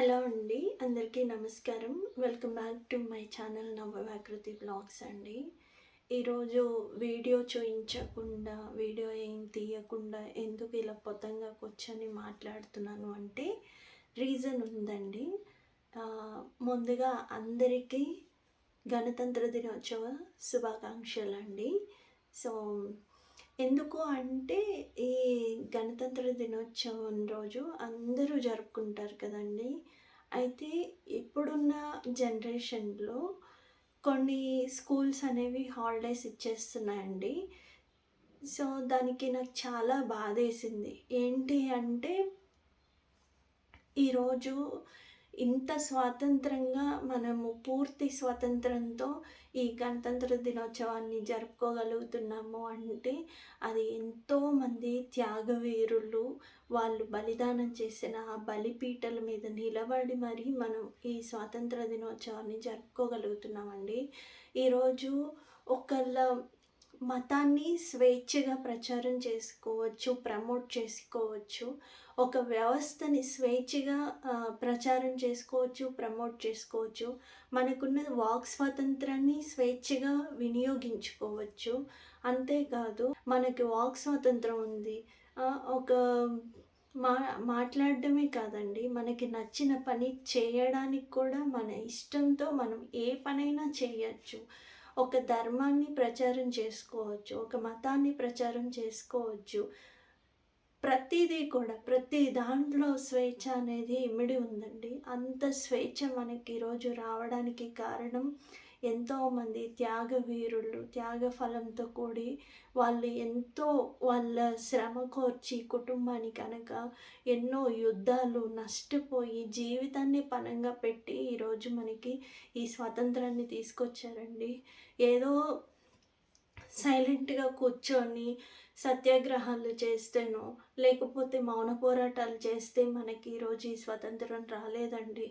Hello అండి అందరికీ నమస్కారం. Welcome back to my channel Navvakruthi vlogs అండి. ఈరోజు వీడియో చూయించకుండా వీడియో ఏం తీయకుండా ఎందుకు ఇలా పొతంగా కూర్చొని మాట్లాడుతున్నాను అంటే రీజన్ ఉందండి. ముందుగా అందరికీ గణతంత్ర దినోత్సవ శుభాకాంక్షలు అండి సో ఎందుకు అంటే ఈ గణతంత్ర దినోత్సవం రోజు అందరూ జరుపుకుంటారు కదండి. అయితే ఇప్పుడున్న జనరేషన్లో కొన్ని స్కూల్స్ అనేవి హాలిడేస్ ఇచ్చేస్తున్నాయండి. సో దానికి నాకు చాలా బాధేసింది. ఏంటి అంటే ఈరోజు ఇంత స్వాతంత్రంగా మనము పూర్తి స్వాతంత్రంతో ఈ గణతంత్ర దినోత్సవాన్ని జరుపుకోగలుగుతున్నాము అంటే అది ఎంతోమంది త్యాగవీరులు వాళ్ళు బలిదానం చేసిన ఆ బలిపీటల మీద నిలబడి మరి మనం ఈ స్వాతంత్ర దినోత్సవాన్ని జరుపుకోగలుగుతున్నామండి. ఈరోజు ఒకళ్ళ మతాన్ని స్వేచ్ఛగా ప్రచారం చేసుకోవచ్చు ప్రమోట్ చేసుకోవచ్చు. ఒక వ్యవస్థని స్వేచ్ఛగా ప్రచారం చేసుకోవచ్చు ప్రమోట్ చేసుకోవచ్చు. మనకున్న వాక్ స్వాతంత్రాన్ని స్వేచ్ఛగా వినియోగించుకోవచ్చు. అంతేకాదు మనకి వాక్ స్వాతంత్రం ఉంది. ఒక మా మాట్లాడడమే కాదండి. మనకి నచ్చిన పని చేయడానికి కూడా మన ఇష్టంతో మనం ఏ పనైనా చేయొచ్చు. ఒక ధర్మాన్ని ప్రచారం చేసుకోవచ్చు ఒక మతాన్ని ప్రచారం చేసుకోవచ్చు. ప్రతిదీ కూడా ప్రతి దాంట్లో స్వేచ్ఛ అనేది ఇమిడి ఉందండి. అంత స్వేచ్ఛ మనకి ఈరోజు రావడానికి కారణం ఎంతోమంది త్యాగ వీరులు త్యాగ ఫలంతో కూడి వాళ్ళు ఎంతో వాళ్ళ శ్రమ కోర్చి కుటుంబానికి అనక ఎన్నో యుద్ధాలు నష్టపోయి జీవితాన్ని పనంగా పెట్టి ఈరోజు మనకి ఈ స్వాతంత్రాన్ని తీసుకొచ్చారండి. ఏదో సైలెంట్గా కూర్చొని సత్యాగ్రహాలు చేస్తేనో లేకపోతే మౌన పోరాటాలు చేస్తే మనకి ఈరోజు ఈ స్వతంత్రం రాలేదండి.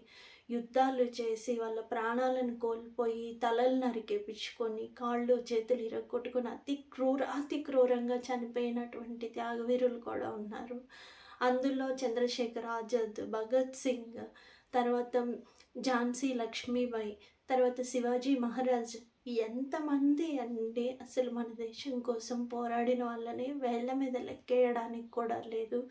యుద్ధాలు చేసి వాళ్ళ ప్రాణాలను కోల్పోయి తలలు నరికేపించుకొని కాళ్ళు చేతులు ఇరగొట్టుకొని అతి క్రూర అతి క్రూరంగా చనిపోయినటువంటి త్యాగవీరులు కూడా ఉన్నారు. అందులో చంద్రశేఖర్ ఆజాద్ భగత్ సింగ్ తర్వాత ఝాన్సీ లక్ష్మీబాయి తర్వాత శివాజీ మహారాజ్ ఎంతమంది అండి అసలు మన దేశం కోసం పోరాడిన వాళ్ళని వేళ్ళ మీద లెక్కేయడానికి కూడా లేదు.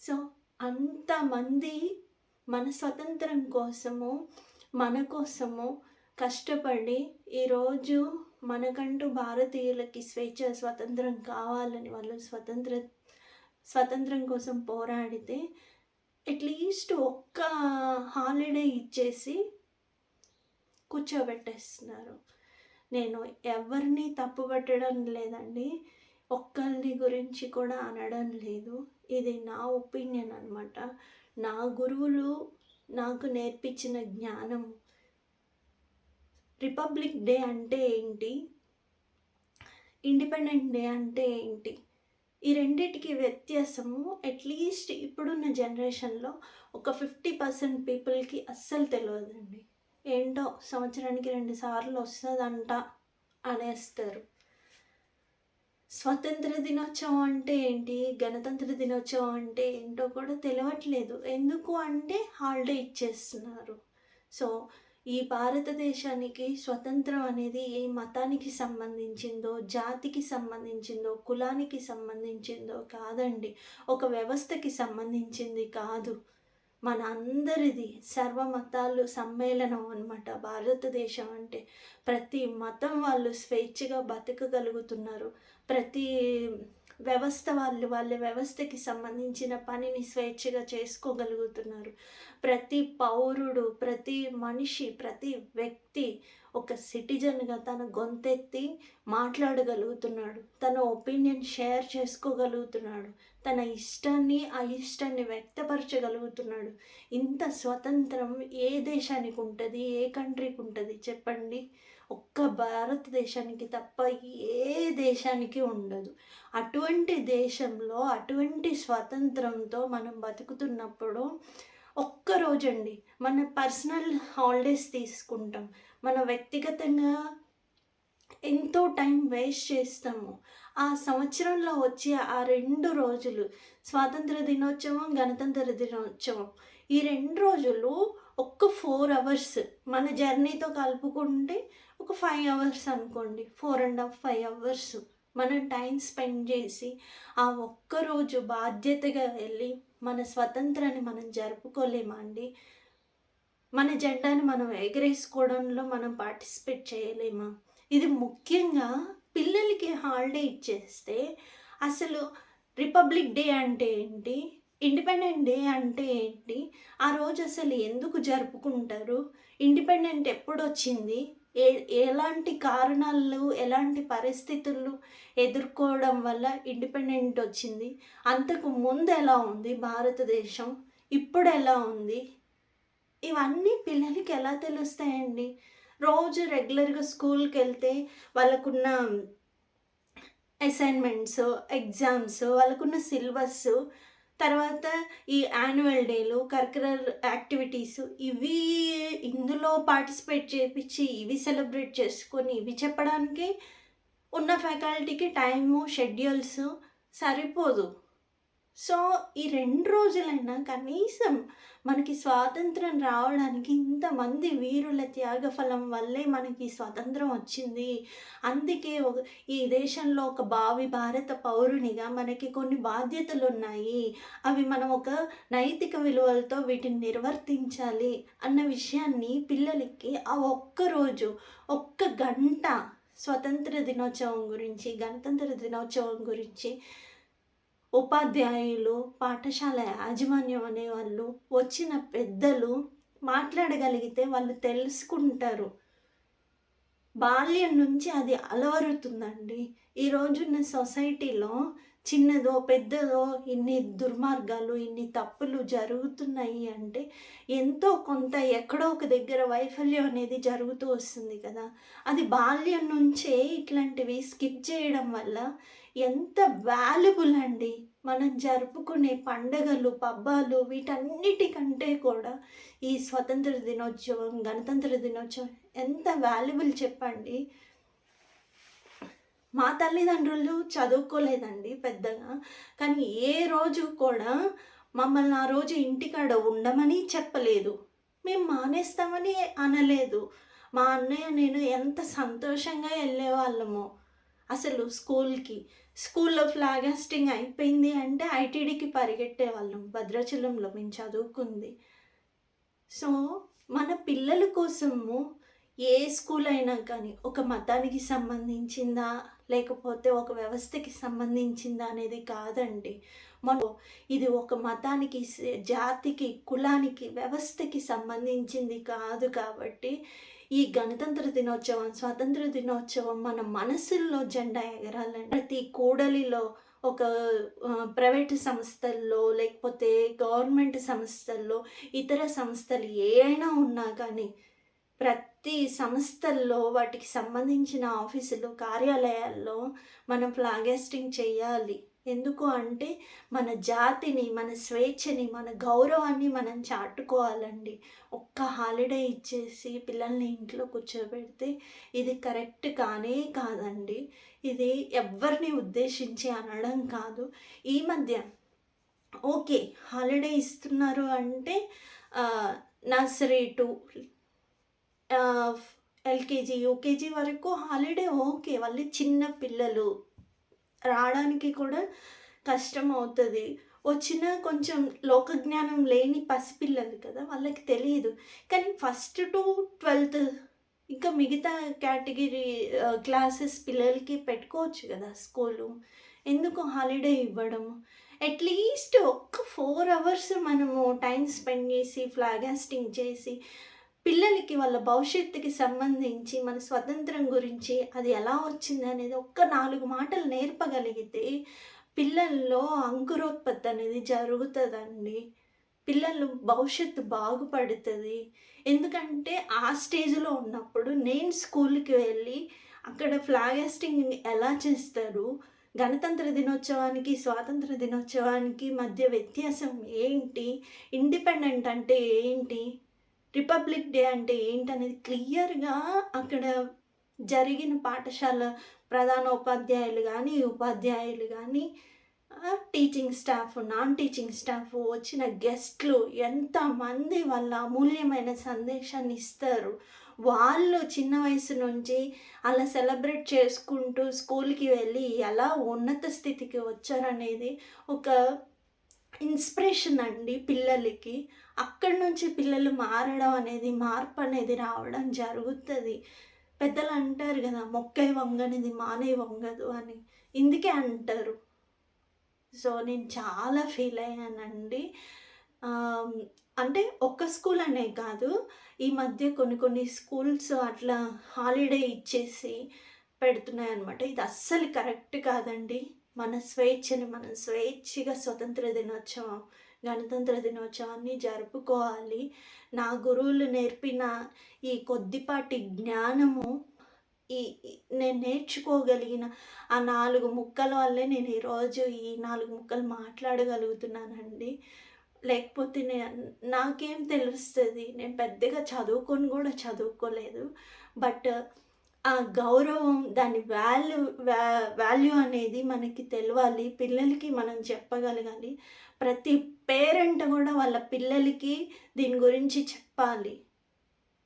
సో అంతమంది మన స్వతంత్రం కోసము మన కోసము కష్టపడి ఈరోజు మనకంటూ భారతీయులకి స్వేచ్ఛ స్వతంత్రం కావాలని వాళ్ళు స్వతంత్ర స్వతంత్రం కోసం పోరాడితే అట్లీస్ట్ ఒక్క హాలిడే ఇచ్చేసి కూర్చోబెట్టేస్తున్నారు. నేను ఎవరిని తప్పుపట్టడం లేదండి. ఒక్కరిని గురించి కూడా అనడం లేదు. ఇది నా ఒపీనియన్ అనమాట నా గురువులు నాకు నేర్పించిన జ్ఞానం. రిపబ్లిక్ డే అంటే ఏంటి? ఇండిపెండెంట్ డే అంటే ఏంటి? ఈ రెండింటికి వ్యత్యాసము అట్లీస్ట్ ఇప్పుడున్న జనరేషన్లో ఒక ఫిఫ్టీ పర్సెంట్ పీపుల్కి అస్సలు తెలియదండి. ఏంటో సంవత్సరానికి రెండుసార్లు వస్తుందంట అనేస్తారు. స్వతంత్ర దినోత్సవం అంటే ఏంటి? గణతంత్ర దినోత్సవం అంటే ఏంటో కూడా తెలియట్లేదు ఎందుకు అంటే హాలిడే ఇచ్చేస్తున్నారు. సో ఈ భారతదేశానికి స్వతంత్రం అనేది ఏ మతానికి సంబంధించిందో జాతికి సంబంధించిందో కులానికి సంబంధించిందో కాదండి. ఒక వ్యవస్థకి సంబంధించింది కాదు. మన అందరిది సర్వ మతాలు సమ్మేళనం అనమాట భారతదేశం అంటే ప్రతి మతం వాళ్ళు స్వేచ్ఛగా బతకగలుగుతున్నారు. ప్రతి వ్యవస్థ వాళ్ళు వాళ్ళ వ్యవస్థకి సంబంధించిన పనిని స్వేచ్ఛగా చేసుకోగలుగుతున్నారు. ప్రతి పౌరుడు ప్రతి మనిషి ప్రతి వ్యక్తి ఒక సిటిజన్గా తన గొంతెత్తి మాట్లాడగలుగుతున్నాడు. తన ఒపీనియన్ షేర్ చేసుకోగలుగుతున్నాడు. తన ఇష్టాన్ని ఆ ఇష్టాన్ని వ్యక్తపరచగలుగుతున్నాడు. ఇంత స్వతంత్రం ఏ దేశానికి ఉంటుంది ఏ కంట్రీకి ఉంటుంది చెప్పండి. ఒక్క భారతదేశానికి తప్ప ఏ దేశానికి ఉండదు. అటువంటి దేశంలో అటువంటి స్వతంత్రంతో మనం బతుకుతున్నప్పుడు ఒక్కరోజండి మన పర్సనల్ హాలిడేస్ తీసుకుంటాం. మన వ్యక్తిగతంగా ఎంతో టైం వేస్ట్ చేస్తాము. ఆ సంవత్సరంలో వచ్చే ఆ రెండు రోజులు స్వాతంత్ర దినోత్సవం గణతంత్ర దినోత్సవం ఈ రెండు రోజులు ఒక్క ఫోర్ అవర్స్ మన జర్నీతో కలుపుకుంటే ఒక ఫైవ్ అవర్స్ అనుకోండి. Four and half five hours మనం టైం స్పెండ్ చేసి ఆ ఒక్కరోజు బాధ్యతగా వెళ్ళి మన స్వతంత్రాన్ని మనం జరుపుకోలేమండి మన జెండాను మనం ఎగరేసుకోవడంలో మనం పార్టిసిపేట్ చేయలేమా? ఇది ముఖ్యంగా పిల్లలకి హాలిడే ఇచ్చేస్తే అసలు రిపబ్లిక్ డే అంటే ఏంటి? ఇండిపెండెంట్ డే అంటే ఏంటి? ఆ రోజు అసలు ఎందుకు జరుపుకుంటారు? ఇండిపెండెంట్ ఎప్పుడు వచ్చింది ఏ ఎలాంటి కారణాలు ఎలాంటి పరిస్థితులు ఎదుర్కోవడం వల్ల ఇండిపెండెంట్ వచ్చింది? అంతకు ముందు ఎలా ఉంది భారతదేశం? ఇప్పుడు ఎలా ఉంది? ఇవన్నీ పిల్లలకి ఎలా తెలుస్తాయండి? రోజు రెగ్యులర్గా స్కూల్కి వెళ్తే వాళ్ళకున్న అసైన్మెంట్స్ ఎగ్జామ్స్ వాళ్ళకున్న సిలబస్ తర్వాత ఈ యాన్యువల్ డేలు కరికులర్ యాక్టివిటీస్ ఇవి ఇందులో పార్టిసిపేట్ చేపించి ఇవి సెలబ్రేట్ చేసుకొని ఇవి చెప్పడానికి ఉన్న ఫ్యాకల్టీకి టైము షెడ్యూల్స్ సరిపోదు. సో ఈ రెండు రోజులైనా కనీసం మనకి స్వాతంత్రం రావడానికి ఇంతమంది వీరుల త్యాగఫలం వల్లే మనకి స్వాతంత్రం వచ్చింది. అందుకే ఒక ఈ దేశంలో ఒక భావి భారత పౌరునిగా మనకి కొన్ని బాధ్యతలు ఉన్నాయి. అవి మనం ఒక నైతిక విలువలతో వీటిని నిర్వర్తించాలి అన్న విషయాన్ని పిల్లలకి ఆ ఒక్కరోజు ఒక్క గంట స్వతంత్ర దినోత్సవం గురించి గణతంత్ర దినోత్సవం గురించి ఉపాధ్యాయులు పాఠశాల యాజమాన్యం అనేవాళ్ళు వచ్చిన పెద్దలు మాట్లాడగలిగితే వాళ్ళు తెలుసుకుంటారు. బాల్యం నుంచి అది అలవరుతుందండి. ఈ రోజున్న సొసైటీలో చిన్నదో పెద్దదో ఇన్ని దుర్మార్గాలు ఇన్ని తప్పులు జరుగుతున్నాయి అంటే ఎంతో కొంత ఎక్కడో ఒక దగ్గర వైఫల్యం అనేది జరుగుతూ వస్తుంది కదా. అది బాల్యం నుంచే ఇట్లాంటివి స్కిప్ చేయడం వల్ల ఎంత వాల్యుబుల్ అండి. మనం జరుపుకునే పండగలు పబ్బాలు వీటన్నిటికంటే కూడా ఈ స్వతంత్ర దినోత్సవం గణతంత్ర దినోత్సవం ఎంత వాల్యుబుల్ చెప్పండి. మా తల్లిదండ్రులు చదువుకోలేదండి పెద్దగా. కానీ ఏ రోజు కూడా మమ్మల్ని ఆ రోజు ఇంటికాడ ఉండమని చెప్పలేదు. మేము మానేస్తామని అనలేదు. మా అన్నయ్య నేను ఎంత సంతోషంగా వెళ్ళేవాళ్ళము అసలు స్కూల్కి. స్కూల్లో ఫ్లాగ్ హాస్టింగ్ అయిపోయింది అంటే ఐటీడీకి పరిగెట్టే వాళ్ళం భద్రాచలంలో మేము చదువుకుంది. సో మన పిల్లల కోసము ఏ స్కూల్ అయినా కానీ ఒక మతానికి సంబంధించిందా లేకపోతే ఒక వ్యవస్థకి సంబంధించిందా అనేది కాదండి. మనం ఇది ఒక మతానికి జాతికి కులానికి వ్యవస్థకి సంబంధించింది కాదు కాబట్టి ఈ గణతంత్ర దినోత్సవం స్వాతంత్ర దినోత్సవం మన మనసుల్లో జెండా ఎగరాలని ప్రతి కూడలిలో ఒక ప్రైవేట్ సంస్థల్లో లేకపోతే గవర్నమెంట్ సంస్థల్లో ఇతర సంస్థలు ఏ అయినా ఉన్నా కానీ ప్రతి ప్రతి సంస్థల్లో వాటికి సంబంధించిన ఆఫీసులు కార్యాలయాల్లో మనం ఫ్లాగెస్టింగ్ చేయాలి. ఎందుకు అంటే మన జాతిని మన స్వేచ్ఛని మన గౌరవాన్ని మనం చాటుకోవాలండి. ఒక్క హాలిడే ఇచ్చేసి పిల్లల్ని ఇంట్లో కూర్చోబెడితే ఇది కరెక్ట్ కానే కాదండి. ఇది ఎవరిని ఉద్దేశించి అనడం కాదు. ఈ మధ్య ఓకే హాలిడే ఇస్తున్నారు అంటే నర్సరీ టు ఎల్కేజీ యూకేజీ వరకు హాలిడే ఓకే. వాళ్ళు చిన్న పిల్లలు రావడానికి కూడా కష్టం అవుతుంది. వచ్చిన కొంచెం లోకజ్ఞానం లేని పసిపిల్లలు కదా వాళ్ళకి తెలియదు. కానీ ఫస్ట్ టు ట్వెల్త్ ఇంకా మిగతా కేటగిరీ క్లాసెస్ పిల్లలకి పెట్టుకోవచ్చు కదా స్కూలు. ఎందుకు హాలిడే ఇవ్వడం? అట్లీస్ట్ ఒక్క ఫోర్ అవర్స్ మనము టైం స్పెండ్ చేసి ఫ్లాగ్ హాస్టింగ్ చేసి పిల్లలకి వాళ్ళ భవిష్యత్తుకి సంబంధించి మన స్వతంత్రం గురించి అది ఎలా వచ్చింది అనేది ఒక్క నాలుగు మాటలు నేర్పగలిగితే పిల్లల్లో అంకురోత్పత్తి అనేది జరుగుతుందండి. పిల్లలు భవిష్యత్తు బాగుపడుతుంది. ఎందుకంటే ఆ స్టేజ్లో ఉన్నప్పుడు నేను స్కూల్కి వెళ్ళి అక్కడ ఫ్లాగ్ హెస్టింగ్ ఎలా చేస్తారు? గణతంత్ర దినోత్సవానికి స్వాతంత్ర దినోత్సవానికి మధ్య వ్యత్యాసం ఏంటి? ఇండిపెండెంట్ అంటే ఏంటి? రిపబ్లిక్ డే అంటే ఏంటనేది క్లియర్గా అక్కడ జరిగిన పాఠశాల ప్రధాన ఉపాధ్యాయులు కానీ ఉపాధ్యాయులు కానీ teaching staff non teaching staff వచ్చిన గెస్ట్లు ఎంతమంది వాళ్ళ అమూల్యమైన సందేశాన్ని ఇస్తారు. వాళ్ళు చిన్న వయసు నుంచి అలా సెలబ్రేట్ చేసుకుంటూ స్కూల్కి వెళ్ళి ఎలా ఉన్నత స్థితికి వచ్చారనేది ఒక ఇన్స్పిరేషన్ అండి పిల్లలకి. అక్కడి నుంచి పిల్లలు మారడం అనేది మార్పు అనేది రావడం జరుగుతుంది. పెద్దలు అంటారు కదా మొక్కే వంగనిది మానే వంగదు అని. ఇందుకే అంటారు. సో నేను చాలా ఫీల్ అయ్యానండి. అంటే ఒక్క స్కూల్ అనే కాదు ఈ మధ్య కొన్ని కొన్ని స్కూల్స్ అట్లా హాలిడే ఇచ్చేసి పెడుతున్నాయి అనమాట ఇది అస్సలు కరెక్ట్ కాదండి. మన స్వేచ్ఛని మనం స్వేచ్ఛగా స్వతంత్ర దినోత్సవం గణతంత్ర దినోత్సవాన్ని జరుపుకోవాలి. నా గురువులు నేర్పిన ఈ కొద్దిపాటి జ్ఞానము ఈ నేను నేర్చుకోగలిగిన ఆ నాలుగు ముక్కల వల్లే నేను ఈరోజు ఈ నాలుగు ముక్కలు మాట్లాడగలుగుతున్నానండి. లేకపోతే నేను నాకేం తెలుస్తుంది? నేను పెద్దగా చదువుకొని కూడా చదువుకోలేదు. బట్ ఆ గౌరవం దాని వాల్యూ వాల్యూ అనేది మనకి తెలవాలి. పిల్లలకి మనం చెప్పగలగాలి. ప్రతి పేరెంట్ కూడా వాళ్ళ పిల్లలకి దీని గురించి చెప్పాలి.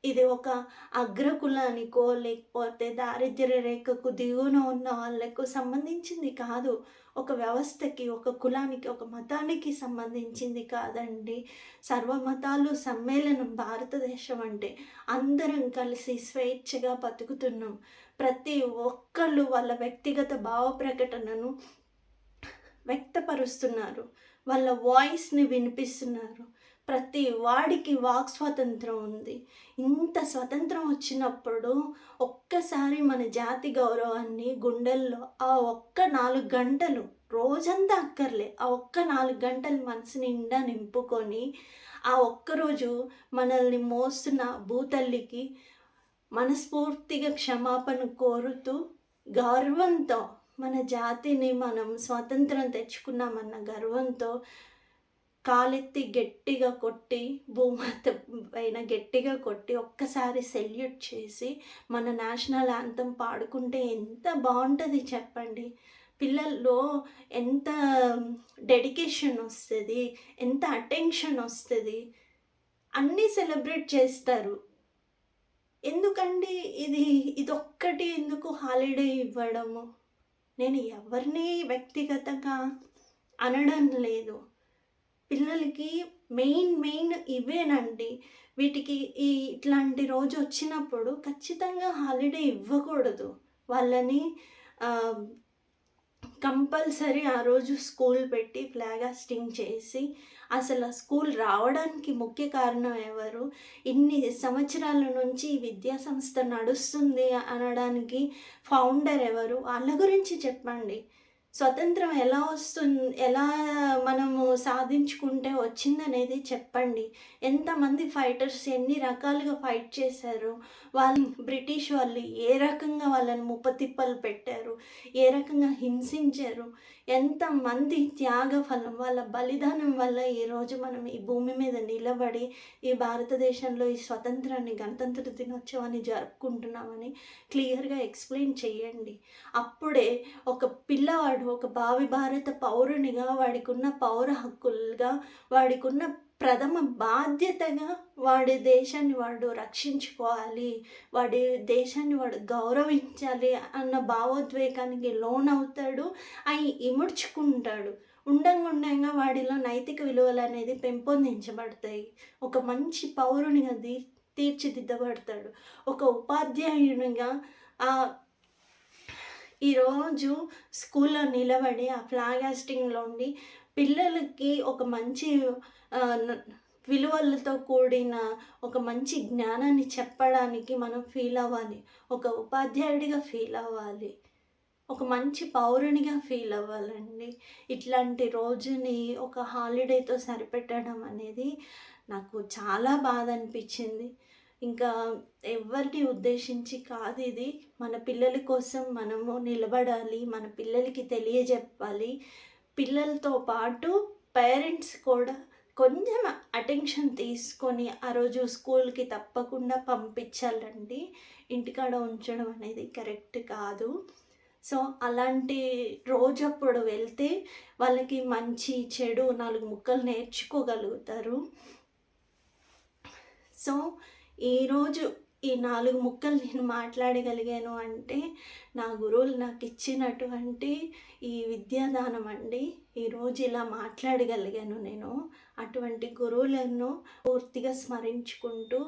ఇది ఒక అగ్రకులానికో లేకపోతే దారిద్ర్య రేఖకు దిగువన ఉన్న వాళ్ళకు సంబంధించింది కాదు. ఒక వ్యవస్థకి ఒక కులానికి ఒక మతానికి సంబంధించింది కాదండి. సర్వమతాలు సమ్మేళనం భారతదేశం అంటే అందరం కలిసి స్వేచ్ఛగా బతుకుతున్నాం. ప్రతి ఒక్కళ్ళు వాళ్ళ వ్యక్తిగత భావ ప్రకటనను వ్యక్తపరుస్తున్నారు. వాళ్ళ వాయిస్ని వినిపిస్తున్నారు. ప్రతి వాడికి వాక్ స్వాతంత్రం ఉంది. ఇంత స్వతంత్రం వచ్చినప్పుడు ఒక్కసారి మన జాతి గౌరవాన్ని గుండెల్లో ఆ ఒక్క నాలుగు గంటలు రోజంతా అక్కర్లే. ఆ ఒక్క నాలుగు గంటలు మనసు నిండా నింపుకొని ఆ ఒక్కరోజు మనల్ని మోస్తున్న భూతల్లికి మనస్ఫూర్తిగా క్షమాపణ కోరుతూ గర్వంతో మన జాతిని మనం స్వాతంత్రం తెచ్చుకున్నామన్న గర్వంతో కాలెత్తి గట్టిగా కొట్టి భూమాత పైన గట్టిగా కొట్టి ఒక్కసారి సెల్యూట్ చేసి మన నేషనల్ యాంతం పాడుకుంటే ఎంత బాగుంటుంది చెప్పండి. పిల్లల్లో ఎంత డెడికేషన్ వస్తుంది ఎంత అటెన్షన్ వస్తుంది అన్నీ సెలబ్రేట్ చేస్తారు. ఎందుకండి ఇది? ఇదొక్కటి ఎందుకు హాలిడే ఇవ్వడము? నేను ఎవరిని వ్యక్తిగతంగా అనడం లేదు. పిల్లలకి మెయిన్ మెయిన్ ఇవేనండి. వీటికి ఈ ఇట్లాంటి రోజు వచ్చినప్పుడు ఖచ్చితంగా హాలిడే ఇవ్వకూడదు. వాళ్ళని కంపల్సరీ ఆ రోజు స్కూల్ పెట్టి ఫ్లాగాస్టింగ్ చేసి అసలు స్కూల్ రావడానికి ముఖ్య కారణం ఎవరు? ఇన్ని సంవత్సరాల నుంచి విద్యా సంస్థ నడుస్తుంది అనడానికి ఫౌండర్ ఎవరు? వాళ్ళ గురించి చెప్పండి. స్వతంత్రం ఎలా వస్తుంది ఎలా మనము సాధించుకుంటే వచ్చిందనేది చెప్పండి. ఎంతమంది ఫైటర్స్ ఎన్ని రకాలుగా ఫైట్ చేశారు? వాళ్ళు బ్రిటిష్ వాళ్ళు ఏ రకంగా వాళ్ళని ముప్పతిప్పలు పెట్టారు? ఏ రకంగా హింసించారు? ఎంతమంది త్యాగ ఫలం వాళ్ళ బలిదానం వల్ల ఈరోజు మనం ఈ భూమి మీద నిలబడి ఈ భారతదేశంలో ఈ స్వతంత్రాన్ని గణతంత్ర దినోత్సవాన్ని జరుపుకుంటున్నామని క్లియర్గా ఎక్స్ప్లెయిన్ చేయండి. అప్పుడే ఒక పిల్లవాడు ఒక భావి భారత పౌరునిగా వాడికి ఉన్న పౌర హక్కులుగా వాడికి ఉన్న ప్రథమ బాధ్యతగా వాడి దేశాన్ని వాడు రక్షించుకోవాలి వాడి దేశాన్ని వాడు గౌరవించాలి అన్న భావోద్వేగానికి లోన్ అవుతాడు అవి ఇముడ్చుకుంటాడు. ఉండంగా ఉండగా వాడిలో నైతిక విలువలు అనేది పెంపొందించబడతాయి. ఒక మంచి పౌరునిగా తీ తీర్చిదిద్దబడతాడు. ఒక ఉపాధ్యాయునిగా ఆ ఈరోజు స్కూల్లో నిలబడి ఆ ఫ్లాగ్ హాస్టింగ్లో ఉండి పిల్లలకి ఒక మంచి విలువలతో కూడిన ఒక మంచి జ్ఞానాన్ని చెప్పడానికి మనం ఫీల్ అవ్వాలి. ఒక ఉపాధ్యాయుడిగా ఫీల్ అవ్వాలి. ఒక మంచి పౌరునిగా ఫీల్ అవ్వాలండి. ఇట్లాంటి రోజుని ఒక హాలిడేతో సరిపెట్టడం అనేది నాకు చాలా బాధ అనిపించింది. ఇంకా ఎవరిని ఉద్దేశించి కాదు ఇది. మన పిల్లల కోసం మనము నిలబడాలి మన పిల్లలకి తెలియజెప్పాలి. పిల్లలతో పాటు పేరెంట్స్ కూడా కొంచెం అటెన్షన్ తీసుకొని ఆ రోజు స్కూల్కి తప్పకుండా పంపించాలండి. ఇంటికాడ ఉంచడం అనేది కరెక్ట్ కాదు. సో అలాంటి రోజప్పుడు వెళ్తే వాళ్ళకి మంచి చెడు నాలుగు ముక్కలు నేర్చుకోగలుగుతారు. సో ఈరోజు ఈ నాలుగు ముక్కలు నేను మాట్లాడగలిగాను అంటే నా గురువులు నాకు ఇచ్చినటువంటి ఈ విద్యాదానం అండి. ఈరోజు ఇలా మాట్లాడగలిగాను నేను. అటువంటి గురువులను పూర్తిగా స్మరించుకుంటూ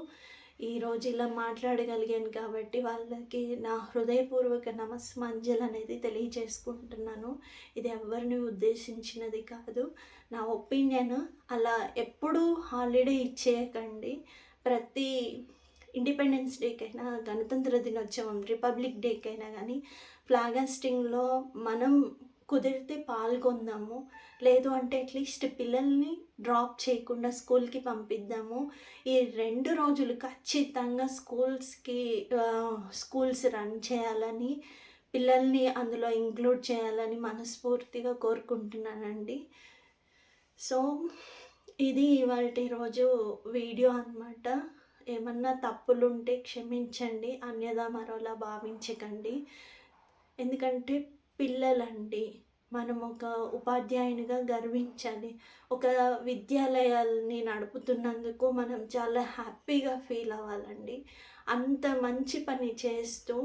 ఈరోజు ఇలా మాట్లాడగలిగాను కాబట్టి వాళ్ళకి నా హృదయపూర్వక నమస్మంజలు అనేది తెలియజేసుకుంటున్నాను. ఇది ఎవరిని ఉద్దేశించినది కాదు. నా ఒపీనియన్ అలా ఎప్పుడూ హాలిడే ఇచ్చేయకండి. ప్రతి ఇండిపెండెన్స్ డేకైనా గణతంత్ర దినోత్సవం రిపబ్లిక్ డేకైనా కానీ ఫ్లాగాస్టింగ్లో మనం కుదిరితే పాల్గొందాము. లేదు అంటే అట్లీస్ట్ పిల్లల్ని డ్రాప్ చేయకుండా స్కూల్కి పంపిద్దాము. ఈ రెండు రోజులు ఖచ్చితంగా స్కూల్స్కి స్కూల్స్ రన్ చేయాలని పిల్లల్ని అందులో ఇంక్లూడ్ చేయాలని మనస్ఫూర్తిగా కోరుకుంటున్నానండి. సో ఇది ఇవాళ రోజు వీడియో అనమాట ఏమన్నా తప్పులుంటే క్షమించండి అన్యదా మరోలా భావించకండి. ఎందుకంటే పిల్లలండి. మనం ఒక ఉపాధ్యాయునిగా గర్వించాలి ఒక విద్యాలయాల్ని నడుపుతున్నందుకు మనం చాలా హ్యాపీగా ఫీల్ అవ్వాలండి. అంత మంచి పని చేస్తూ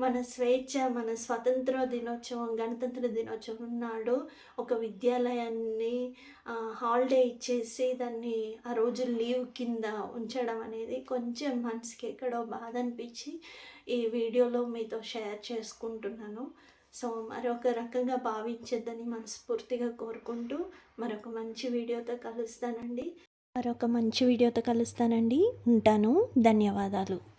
మన స్వేచ్ఛ మన స్వతంత్ర దినోత్సవం గణతంత్ర దినోత్సవం నాడు ఒక విద్యాలయాన్ని హాలిడే ఇచ్చేసి దాన్ని ఆ రోజు లీవ్ కింద ఉంచడం అనేది కొంచెం మనసుకి ఎక్కడో బాధ అనిపించి ఈ వీడియోలో మీతో షేర్ చేసుకుంటున్నాను. సో మరొక రకంగా భావించద్దని మనస్ఫూర్తిగా కోరుకుంటూ మరొక మంచి వీడియోతో కలుస్తానండి. మరొక మంచి వీడియోతో కలుస్తానండి. ఉంటాను. ధన్యవాదాలు.